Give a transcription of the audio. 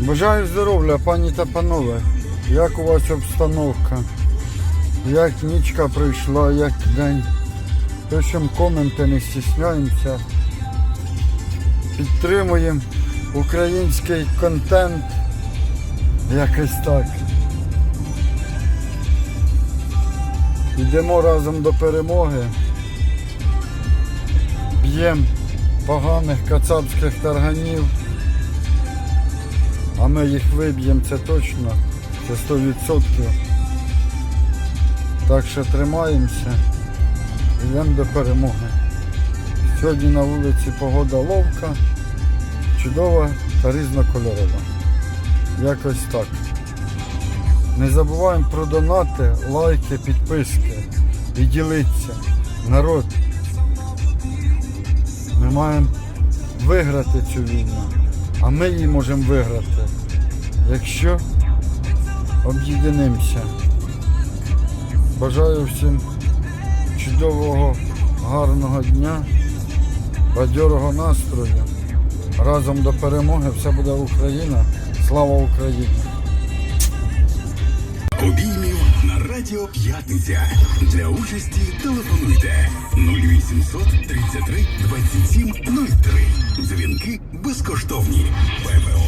Бажаю здоров'я, пані та панове. Як у вас обстановка? Як нічка прийшла, як день? Пишемо коменти, не стісняємося. Підтримуємо український контент. Якось так. Йдемо разом до перемоги. Б'ємо поганих кацапських тарганів. Ми їх виб'ємо, це точно, це 100%. Так що тримаємося, йдемо до перемоги. Сьогодні на вулиці погода ловка, чудова та різнокольорова. Якось так. Не забуваємо про донати, лайки, підписки і ділитися. Народ. Ми маємо виграти цю війну. А ми її можемо виграти, якщо об'єднаємося. Бажаю всім чудового, гарного дня, бадьорого настрою. Разом до перемоги все буде Україна. Слава Україні! Обіймів на Радіо П'ятниця. Для участі телефонуйте 0800 33 27 03. Безкоштовні. ППО